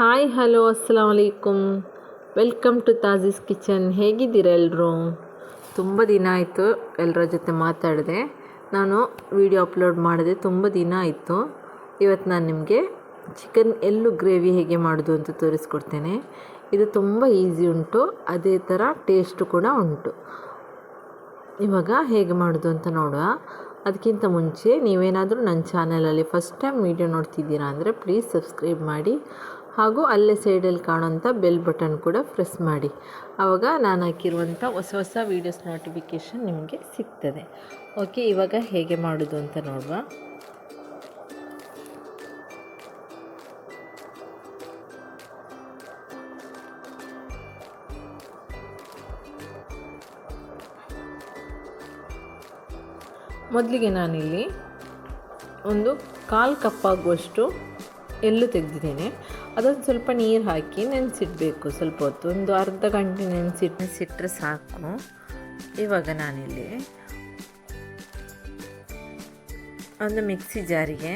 Hi, hello ಅಸ್ಸಲಾಮ್ ವಲೈಕುಮ್ welcome to Taji's kitchen ಹೇಗಿದ್ದೀರಾ ಎಲ್ಲರೂ ತುಂಬ ದಿನ ಆಯಿತು ಎಲ್ಲರ ಜೊತೆ ಮಾತಾಡಿದೆ. ನಾನು ವಿಡಿಯೋ ಅಪ್ಲೋಡ್ ಮಾಡಿದೆ ತುಂಬ ದಿನ ಆಯಿತು. ಇವತ್ತು ನಾನು ನಿಮಗೆ ಚಿಕನ್ ಎಲ್ಲು ಗ್ರೇವಿ ಹೇಗೆ ಮಾಡೋದು ಅಂತ ತೋರಿಸ್ಕೊಡ್ತೇನೆ. ಇದು ತುಂಬ ಈಸಿ ಉಂಟು, ಅದೇ ಥರ ಟೇಸ್ಟು ಕೂಡ ಉಂಟು. ಇವಾಗ ಹೇಗೆ ಮಾಡೋದು ಅಂತ ನೋಡುವ. ಅದಕ್ಕಿಂತ ಮುಂಚೆ ನೀವೇನಾದರೂ ನನ್ನ ಚಾನಲಲ್ಲಿ ಫಸ್ಟ್ ಟೈಮ್ ವೀಡಿಯೋ ನೋಡ್ತಿದ್ದೀರಾ ಅಂದರೆ ಪ್ಲೀಸ್ ಸಬ್ಸ್ಕ್ರೈಬ್ ಮಾಡಿ. ಹಾಗೂ ಅಲ್ಲೇ ಸೈಡಲ್ಲಿ ಕಾಣೋಂಥ ಬೆಲ್ ಬಟನ್ ಕೂಡ ಪ್ರೆಸ್ ಮಾಡಿ. ಆವಾಗ ನಾನು ಹಾಕಿರುವಂಥ ಹೊಸ ಹೊಸ ವೀಡಿಯೋಸ್ ನೋಟಿಫಿಕೇಷನ್ ನಿಮಗೆ ಸಿಗ್ತದೆ. ಓಕೆ, ಇವಾಗ ಹೇಗೆ ಮಾಡೋದು ಅಂತ ನೋಡುವ. ಮೊದಲಿಗೆ ನಾನಿಲ್ಲಿ ಒಂದು ಕಾಲು ಕಪ್ಪಾಗುವಷ್ಟು ಎಲ್ಲು ತೆಗೆದಿದ್ದೇನೆ. ಅದೊಂದು ಸ್ವಲ್ಪ ನೀರು ಹಾಕಿ ನೆನೆಸಿಡಬೇಕು ಸ್ವಲ್ಪ ಹೊತ್ತು. ಒಂದು ಅರ್ಧ ಗಂಟೆ ನೆನೆಸಿಟ್ಟು ನೆನೆಸಿಟ್ರೆ ಸಾಕು. ಇವಾಗ ನಾನಿಲ್ಲಿ ಒಂದು ಮಿಕ್ಸಿ ಜಾರಿಗೆ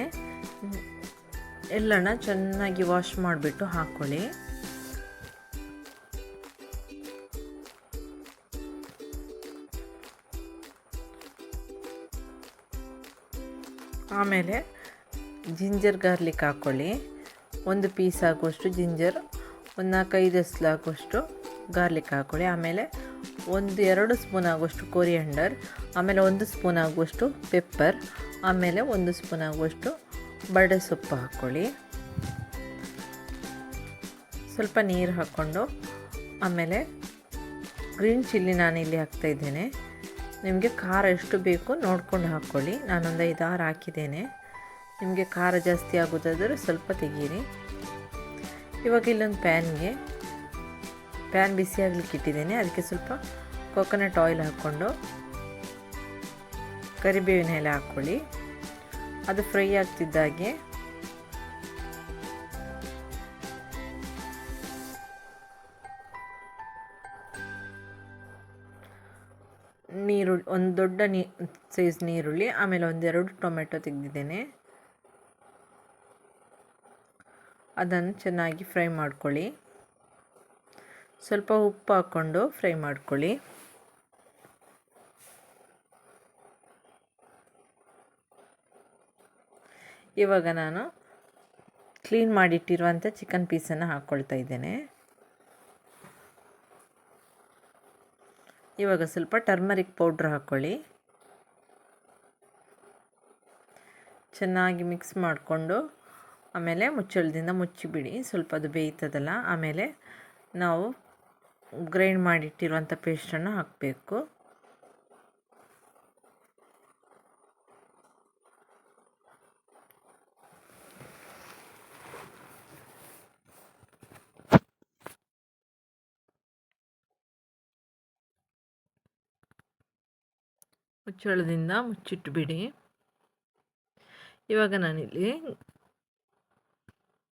ಎಲ್ಲನ ಚೆನ್ನಾಗಿ ವಾಶ್ ಮಾಡಿಬಿಟ್ಟು ಹಾಕ್ಕೊಳ್ಳಿ ಆಮೇಲೆ ಜಿಂಜರ್ ಗಾರ್ಲಿಕ್ ಹಾಕ್ಕೊಳ್ಳಿ ಒಂದು ಪೀಸ್ ಆಗುವಷ್ಟು ಜಿಂಜರ್, ಒಂದು ನಾಲ್ಕೈದು ಎಸ್ಲು ಹಾಕುವಷ್ಟು ಗಾರ್ಲಿಕ್ ಹಾಕ್ಕೊಳ್ಳಿ ಆಮೇಲೆ ಒಂದು ಎರಡು ಸ್ಪೂನ್ ಆಗುವಷ್ಟು ಕೊರಿಯಂಡರ್, ಆಮೇಲೆ ಒಂದು ಸ್ಪೂನ್ ಆಗುವಷ್ಟು ಪೆಪ್ಪರ್, ಆಮೇಲೆ ಒಂದು ಸ್ಪೂನ್ ಆಗುವಷ್ಟು ಬಡೆ ಸೊಪ್ಪು ಹಾಕ್ಕೊಳ್ಳಿ ಸ್ವಲ್ಪ ನೀರು ಹಾಕ್ಕೊಂಡು, ಆಮೇಲೆ ಗ್ರೀನ್ ಚಿಲ್ಲಿ ನಾನು ಇಲ್ಲಿ ಹಾಕ್ತಾಯಿದ್ದೇನೆ ನಿಮಗೆ ಖಾರ ಎಷ್ಟು ಬೇಕು ನೋಡ್ಕೊಂಡು ಹಾಕ್ಕೊಳ್ಳಿ ನಾನೊಂದು ಐದಾರು ಹಾಕಿದ್ದೇನೆ. ನಿಮಗೆ ಖಾರ ಜಾಸ್ತಿ ಆಗೋದಾದರೆ ಸ್ವಲ್ಪ ತೆಗೀರಿ. ಇವಾಗ ಇಲ್ಲೊಂದು ಪ್ಯಾನ್ಗೆ, ಪ್ಯಾನ್ ಬಿಸಿ ಆಗ್ಲಿಕ್ಕೆ ಇಟ್ಟಿದ್ದೇನೆ. ಅದಕ್ಕೆ ಸ್ವಲ್ಪ ಕೊಕೊನಟ್ ಆಯಿಲ್ ಹಾಕ್ಕೊಂಡು ಕರಿಬೇವಿನ ಎಲೆ ಹಾಕ್ಕೊಳ್ಳಿ. ಅದು ಫ್ರೈ ಆಗ್ತಿದ್ದಾಗೆ ನೀರುಳ್ಳಿ, ಒಂದು ದೊಡ್ಡ ನೀ ಸೈಜ್ ನೀರುಳ್ಳಿ, ಆಮೇಲೆ ಒಂದೆರಡು ಟೊಮೆಟೊ ತೆಗೆದಿದ್ದೇನೆ. ಅದನ್ನು ಚೆನ್ನಾಗಿ ಫ್ರೈ ಮಾಡ್ಕೊಳ್ಳಿ. ಸ್ವಲ್ಪ ಉಪ್ಪು ಹಾಕ್ಕೊಂಡು ಫ್ರೈ ಮಾಡ್ಕೊಳ್ಳಿ. ಇವಾಗ ನಾನು ಕ್ಲೀನ್ ಮಾಡಿಟ್ಟಿರುವಂಥ ಚಿಕನ್ ಪೀಸನ್ನು ಹಾಕ್ಕೊಳ್ತಾ ಇದ್ದೇನೆ. ಇವಾಗ ಸ್ವಲ್ಪ ಟರ್ಮರಿಕ್ ಪೌಡ್ರ್ ಹಾಕ್ಕೊಳ್ಳಿ. ಚೆನ್ನಾಗಿ ಮಿಕ್ಸ್ ಮಾಡಿಕೊಂಡು ಆಮೇಲೆ ಮುಚ್ಚಳದಿಂದ ಮುಚ್ಚಿಬಿಡಿ. ಸ್ವಲ್ಪ ಅದು ಬೇಯ್ತದಲ್ಲ, ಆಮೇಲೆ ನಾವು ಗ್ರೈಂಡ್ ಮಾಡಿಟ್ಟಿರುವಂಥ ಪೇಸ್ಟನ್ನು ಹಾಕಬೇಕು. ಮುಚ್ಚಳದಿಂದ ಮುಚ್ಚಿಟ್ಟುಬಿಡಿ ಇವಾಗ ನಾನಿಲ್ಲಿ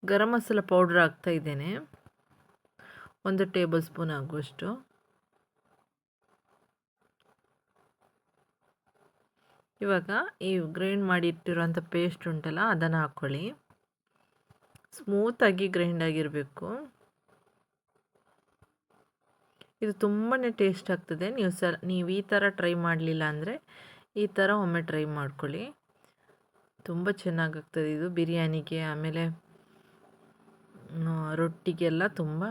ಗರಂ ಮಸಾಲ ಪೌಡ್ರ್ ಹಾಕ್ತಾ ಇದ್ದೇನೆ. ಒಂದು ಟೇಬಲ್ ಸ್ಪೂನ್ ಆಗುವಷ್ಟು. ಇವಾಗ ಈ ಗ್ರೈಂಡ್ ಮಾಡಿಟ್ಟಿರುವಂಥ ಪೇಸ್ಟ್ ಉಂಟಲ್ಲ, ಅದನ್ನು ಹಾಕ್ಕೊಳ್ಳಿ ಸ್ಮೂತಾಗಿ ಗ್ರೈಂಡ್ ಆಗಿರಬೇಕು. ಇದು ತುಂಬಾ ಟೇಸ್ಟ್ ಆಗ್ತದೆ. ನೀವು ಸಲ ನೀವು ಈ ಥರ ಟ್ರೈ ಮಾಡಲಿಲ್ಲ ಅಂದರೆ ಈ ಥರ ಒಮ್ಮೆ ಟ್ರೈ ಮಾಡ್ಕೊಳ್ಳಿ. ತುಂಬ ಚೆನ್ನಾಗಾಗ್ತದೆ ಇದು ಬಿರಿಯಾನಿಗೆ, ಆಮೇಲೆ ರೊಟ್ಟಿಗೆಲ್ಲ ತುಂಬ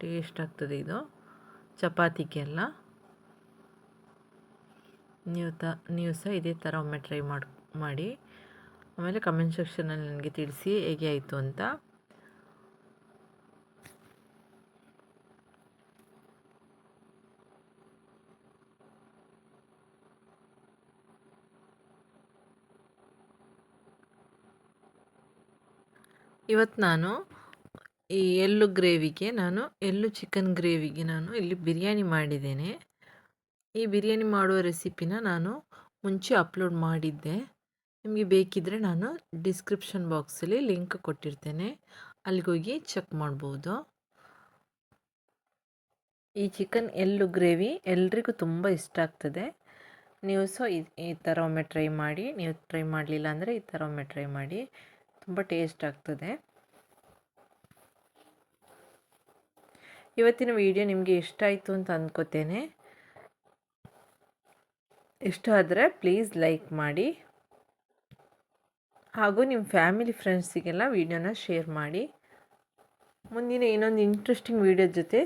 ಟೇಸ್ಟ್ ಆಗ್ತದೆ ಇದು. ಚಪಾತಿಗೆಲ್ಲ. ನೀವು ತ, ನೀವು ಸಹ ಇದೇ ಥರ ಒಮ್ಮೆ ಟ್ರೈ ಮಾಡಿ ಮಾಡಿ. ಆಮೇಲೆ ಕಮೆಂಟ್ ಸೆಕ್ಷನಲ್ಲಿ ನನಗೆ ತಿಳಿಸಿ ಹೇಗೆ ಆಯಿತು ಅಂತ. ಇವತ್ತು ನಾನು ಈ ಎಳ್ಳು ಗ್ರೇವಿಗೆ ನಾನು, ಎಳ್ಳು ಚಿಕನ್ ಗ್ರೇವಿಗೆ ನಾನು ಇಲ್ಲಿ ಬಿರಿಯಾನಿ ಮಾಡಿದ್ದೇನೆ. ಈ ಬಿರಿಯಾನಿ ಮಾಡುವ ರೆಸಿಪಿನ ನಾನು ಮುಂಚೆ ಅಪ್ಲೋಡ್ ಮಾಡಿದ್ದೆ. ನಿಮಗೆ ಬೇಕಿದ್ದರೆ ನಾನು ಡಿಸ್ಕ್ರಿಪ್ಷನ್ ಬಾಕ್ಸಲ್ಲಿ ಲಿಂಕ್ ಕೊಟ್ಟಿರ್ತೇನೆ. ಅಲ್ಲಿಗೋಗಿ ಚೆಕ್ ಮಾಡ್ಬೋದು. ಈ ಚಿಕನ್ ಎಳ್ಳು ಗ್ರೇವಿ ಎಲ್ರಿಗೂ ತುಂಬ ಇಷ್ಟ ಆಗ್ತದೆ. ನೀವು ಸೊ ಈ ಥರ ಒಮ್ಮೆ ಟ್ರೈ ಮಾಡಿ, ನೀವು ಟ್ರೈ ಮಾಡಲಿಲ್ಲ ಅಂದರೆ ಈ ಥರ ಒಮ್ಮೆ ಟ್ರೈ ಮಾಡಿ, ತುಂಬ ಟೇಸ್ಟ್ ಆಗ್ತದೆ. ಇವತ್ತಿನ ವಿಡಿಯೋ ನಿಮಗೆ ಇಷ್ಟ ಆಯಿತು ಅಂತ ಅಂದ್ಕೋತೇನೆ ಇಷ್ಟ ಆದರೆ ಪ್ಲೀಸ್ ಲೈಕ್ ಮಾಡಿ. ಹಾಗೂ ನಿಮ್ಮ ಫ್ಯಾಮಿಲಿ ಫ್ರೆಂಡ್ಸಿಗೆಲ್ಲ ವಿಡಿಯೋನ ಶೇರ್ ಮಾಡಿ. ಮುಂದಿನ ಇನ್ನೊಂದು ಇಂಟ್ರೆಸ್ಟಿಂಗ್ ವಿಡಿಯೋ ಜೊತೆ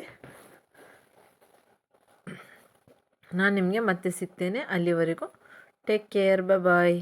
ನಾನು ನಿಮಗೆ ಮತ್ತೆ ಸಿಗ್ತೇನೆ. ಅಲ್ಲಿವರೆಗೂ ಟೇಕ್ ಕೇರ್ ಬಾಯ್